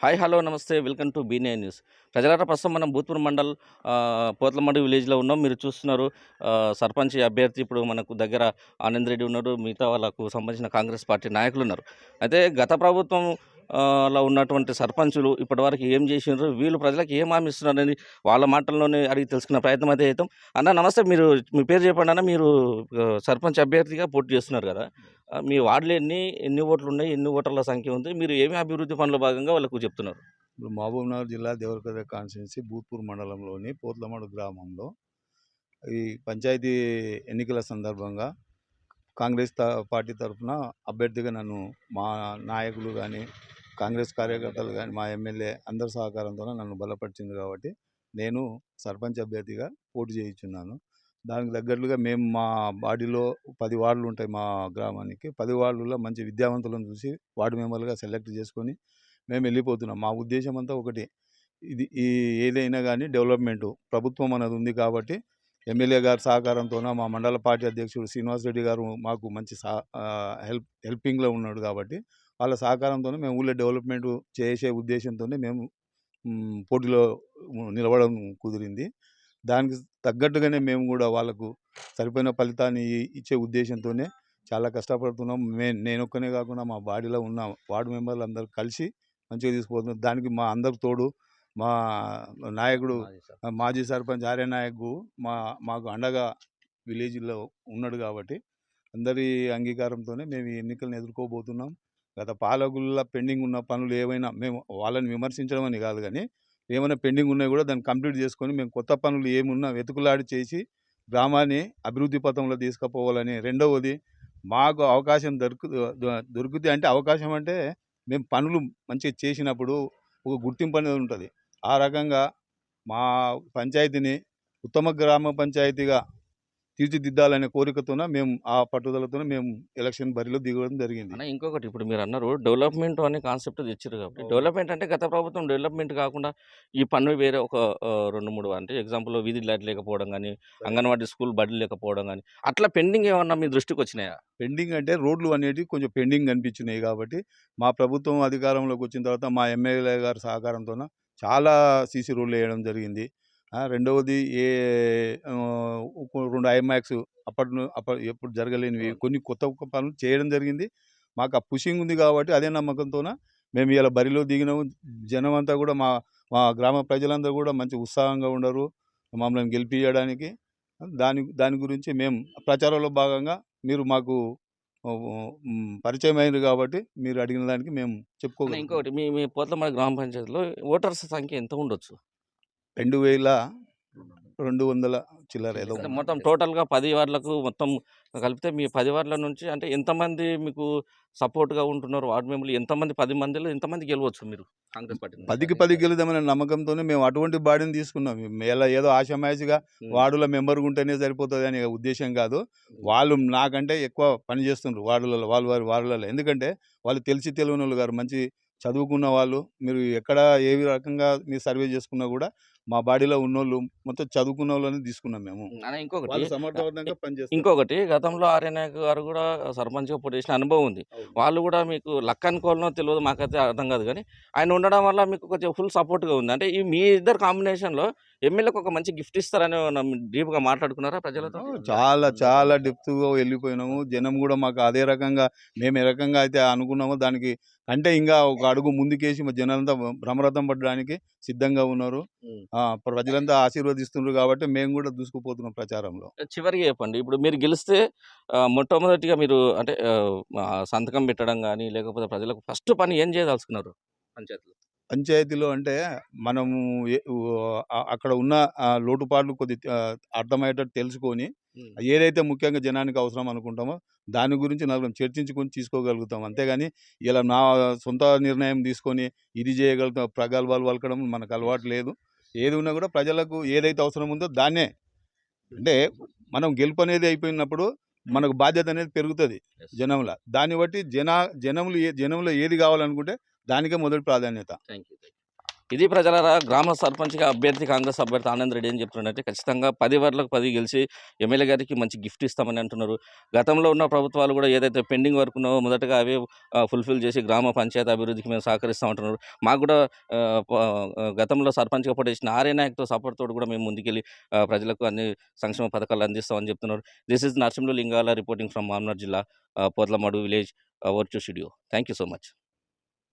Hi hello నమస్తే welcome to బీనే news. ప్రజలారా ప్రస్తుతం మనం భూత్పూర్ మండల్ ఆ, విలేజ్లో ఉన్నాం. మీరు చూస్తున్నారు సర్పంచ్ అభ్యర్థి ఇప్పుడు మనకు దగ్గర ఆనంద్ రెడ్డి ఉన్నారు మిగతా వాళ్ళకు సంబంధించిన కాంగ్రెస్ పార్టీ నాయకులు ఉన్నారు. అయితే గత ప్రభుత్వం లో ఉన్నటువంటి సర్పంచులు ఇప్పటివరకు ఏం చేసినారు వీళ్ళు ప్రజలకు ఏం హామీ ఇస్తున్నారని వాళ్ళ మాటల్లోనే అడిగి తెలుసుకునే ప్రయత్నం అయితే అవుతాం అన్న నమస్తే. మీరు మీ పేరు చెప్పండి అన్న. మీరు సర్పంచ్ అభ్యర్థిగా పోటీ చేస్తున్నారు కదా. మీ వార్డులు ఎన్ని ఎన్ని ఓట్లు ఉన్నాయి? ఎన్ని ఓటర్ల సంఖ్య ఉంది? మీరు ఏమి అభివృద్ధి పనుల భాగంగా వాళ్ళకు చెప్తున్నారు? ఇప్పుడు మహబూబ్నగర్ జిల్లా దేవరకద్ర కాన్స్టిట్యున్సీ భూత్పూర్ మండలంలోని పోత్లమడు గ్రామంలో ఈ పంచాయతీ ఎన్నికల సందర్భంగా కాంగ్రెస్ త- పార్టీ తరఫున అభ్యర్థిగా నన్ను మా నాయకులు కానీ కాంగ్రెస్ కార్యకర్తలు కానీ మా ఎమ్మెల్యే అందరి సహకారంతో నన్ను బలపరిచింది కాబట్టి నేను సర్పంచ్ అభ్యర్థిగా పోటీ చేయించున్నాను. దానికి తగ్గట్లుగా మేము మా బాడీలో పది వార్డులు ఉంటాయి మా గ్రామానికి. పది వార్డులలో మంచి విద్యావంతులను చూసి వార్డు మెంబర్లుగా సెలెక్ట్ చేసుకొని మేము వెళ్ళిపోతున్నాం. మా ఉద్దేశం అంతా ఒకటి. ఇది ఈ ఏదైనా కానీ డెవలప్మెంట్. ప్రభుత్వం అనేది ఉంది కాబట్టి ఎమ్మెల్యే గారి సహకారంతోన మా మండల పార్టీ అధ్యక్షుడు శ్రీనివాస్ రెడ్డి గారు మాకు మంచి సహ హెల్ప్ హెల్పింగ్లో ఉన్నాడు కాబట్టి వాళ్ళ సహకారంతో మేము ఊళ్ళో డెవలప్మెంట్ చేసే ఉద్దేశంతోనే మేము పోటీలో నిలవడం కుదిరింది. దానికి తగ్గట్టుగానే మేము కూడా వాళ్ళకు సరిపోయిన ఫలితాన్ని ఇచ్చే ఉద్దేశంతోనే చాలా కష్టపడుతున్నాం. మే నేను ఒక్కనే కాకుండా మా బాడీలో ఉన్న వార్డు మెంబర్లు అందరూ కలిసి మంచిగా తీసుకుపోతున్నాం. దానికి మా అందరు తోడు మా నాయకుడు మాజీ సర్పంచ్. ఆర్య నాయక్ మా మాకు అండగా విలేజ్లో ఉన్నాడు కాబట్టి అందరి అంగీకారంతోనే మేము ఈ ఎన్నికలను ఎదుర్కోబోతున్నాం. గత పాలకుల పెండింగ్ ఉన్న పనులు ఏవైనా మేము వాళ్ళని విమర్శించడం అని కాదు కానీ ఏమైనా పెండింగ్ ఉన్నాయి కూడా దాన్ని కంప్లీట్ చేసుకొని మేము కొత్త పనులు ఏమున్నా వెతుకులాడి చేసి గ్రామాన్ని అభివృద్ధి పథంలో తీసుకుపోవాలని. రెండవది మాకు అవకాశం దొరుకు దొ- దొరుకుతుంది అంటే అవకాశం అంటే మేము పనులు మంచిగా చేసినప్పుడు ఒక గుర్తింపు అనేది ఉంటుంది. ఆ రకంగా మా పంచాయతీని ఉత్తమ గ్రామ పంచాయతీగా తీర్చిదిద్దాలనే కోరికతోన మేము ఆ పట్టుదలతోనే మేము ఎలక్షన్ బరిలో దిగడం జరిగింది. అన్న ఇంకొకటి ఇప్పుడు మీరు అన్నారు డెవలప్మెంట్ అనే కాన్సెప్ట్ తెచ్చారు కాబట్టి డెవలప్మెంట్ అంటే గత ప్రభుత్వం డెవలప్మెంట్ కాకుండా ఈ పన్ను వేరే ఒక రెండు మూడు అంటే ఎగ్జాంపుల్ వీధి లైట్ లేకపోవడం కానీ అంగన్వాడీ స్కూల్ బడి లేకపోవడం కానీ అట్లా పెండింగ్ ఏమన్నా మీ దృష్టికి వచ్చినాయా? పెండింగ్ అంటే రోడ్లు అనేటివి కొంచెం పెండింగ్ కనిపించినాయి కాబట్టి మా ప్రభుత్వం అధికారంలోకి వచ్చిన తర్వాత మా ఎమ్మెల్యే గారి సహకారంతో చాలా సీసీ రోడ్లు వేయడం జరిగింది. రెండవది ఏ రెండు ఐమాక్స్ అప్పటి అప్పటి ఎప్పుడు జరగలేనివి. కొన్ని కొత్త పనులు చేయడం జరిగింది. మాకు ఆ పుషింగ్ ఉంది కాబట్టి అదే నమ్మకంతోన మేము ఇలా బరిలో దిగినాము. జనం అంతా కూడా మా మా గ్రామ ప్రజలందరూ కూడా మంచి ఉత్సాహంగా ఉండరు. మమ్మల్ని గెలిపించడానికి దాని దాని గురించి మేము ప్రచారంలో భాగంగా మీరు మాకు పరిచయం అయింది కాబట్టి మీరు అడిగిన దానికి మేము అన్న చెప్పుకోగలం ఇంకొకటి మీ మీ పోతలమడ గ్రామ పంచాయతీలో ఓటర్స్ సంఖ్య ఎంత ఉండొచ్చు? రెండు వేల రెండు వందల చిల్లర ఏదో. మొత్తం టోటల్గా పది వార్డులకు మొత్తం కలిపితే మీ పది వార్డుల నుంచి అంటే ఎంతమంది మీకు సపోర్ట్గా ఉంటున్నారు వార్డు మెంబర్లు? ఎంతమంది? పది మందిలో ఎంతమంది గెలవచ్చు మీరు కాంగ్రెస్ పార్టీ? పదికి పది గెలుదామనే నమ్మకంతోనే మేము అటువంటి బాడీని తీసుకున్నాం. ఎలా ఏదో ఉమ్. వార్డుల మెంబర్ ఉంటేనే సరిపోతుంది అనే ఉద్దేశం కాదు. వాళ్ళు నాకంటే ఎక్కువ పని చేస్తుండ్రు వార్డులలో వాళ్ళు వారి వార్డులలో. ఎందుకంటే వాళ్ళు తెలిసి తెలియని వాళ్ళు గారు మంచి చదువుకున్న వాళ్ళు. మీరు ఎక్కడ ఏ రకంగా మీరు సర్వే చేసుకున్నా కూడా మా బాడీలో ఉన్నోళ్ళు మొత్తం చదువుకున్న వాళ్ళని తీసుకున్నాం మేము. ఇంకొకటి వాళ్ళు సమర్థవంతంగా పనిచేస్తారు. ఇంకొకటి గతంలో ఆర్యనాయక్ గారు కూడా సర్పంచ్గా పోటీ చేసిన అనుభవం ఉంది. వాళ్ళు కూడా మీకు లక్ అనుకోవాలనో తెలియదు మాకైతే అర్థం కాదు కానీ ఆయన ఉండడం వల్ల మీకు కొంచెం ఫుల్ సపోర్ట్గా ఉంది. అంటే ఈ మీ ఇద్దరు కాంబినేషన్లో ఎమ్మెల్యేకి ఒక మంచి గిఫ్ట్ ఇస్తారని డీప్గా మాట్లాడుకున్నారా ప్రజలతో? చాలా చాలా డెప్త్గా వెళ్ళిపోయినాము. జనం కూడా మాకు అదే రకంగా మేము ఏ రకంగా అయితే అనుకున్నామో దానికి అంటే ఇంకా ఒక అడుగు ముందుకేసి మా జనాలంతా భ్రమరథం పడడానికి సిద్ధంగా ఉన్నారు. ఆ, ప్రజలంతా ఆశీర్వదిస్తున్నారు కాబట్టి మేము కూడా దూసుకుపోతున్నాం ప్రచారంలో. చివరిగా చెప్పండి. ఇప్పుడు మీరు గెలిస్తే మొట్టమొదటిగా మీరు అంటే సంతకం పెట్టడం కానీ లేకపోతే ప్రజలకు ఫస్ట్ పని ఏం చేయదలుచుకున్నారు పంచాయతీలో? పంచాయతీలో అంటే మనము అక్కడ ఉన్న లోటుపాట్లు కొద్ది అర్థమయ్యేటట్టు తెలుసుకొని. ఏదైతే ముఖ్యంగా జనానికి అవసరం అనుకుంటామో దాని గురించి నలుగురం చర్చించుకొని తీసుకోగలుగుతాం. అంతేగాని ఇలా నా సొంత నిర్ణయం తీసుకొని ఇది చేయగలుగుతాం ప్రగల్భాలు పలకడం మనకు అలవాటు లేదు. ఏది ఉన్నా కూడా ప్రజలకు ఏదైతే అవసరం ఉందో దాన్నే. అంటే మనం గెలుపు అనేది అయిపోయినప్పుడు మనకు బాధ్యత అనేది పెరుగుతుంది. జనంలో. దాన్ని బట్టి జన జనములు ఏ జనంలో ఏది కావాలనుకుంటే దానికే మొదటి ప్రాధాన్యత. థ్యాంక్ యూ ఇది ప్రజలరా గ్రామ సర్పంచ్గా అభ్యర్థి కాంగ్రెస్ అభ్యర్థి ఆనంద్ రెడ్డి అని చెప్తున్నారంటే ఖచ్చితంగా పది వర్లకు పది గెలిచి ఎమ్మెల్యే గారికి మంచి గిఫ్ట్ ఇస్తామని అంటున్నారు. గతంలో ఉన్న ప్రభుత్వాలు కూడా ఏదైతే పెండింగ్ వర్క్ ఉన్నో మొదటగా అవే ఫుల్ఫిల్ చేసి గ్రామ పంచాయతీ అభివృద్ధికి మేము సహకరిస్తామంటున్నారు. మాకు కూడా గతంలో సర్పంచ్గా పాటు ఇచ్చిన ఆర్య నాయక్తో సపోర్ట్ తోడు కూడా మేము ముందుకెళ్ళి ప్రజలకు అన్ని సంక్షేమ పథకాలు అందిస్తామని చెప్తున్నారు. This is Narasimhulu Lingala reporting from Mamnar జిల్లా పోర్లమడు village virtue studio. Thank you so much.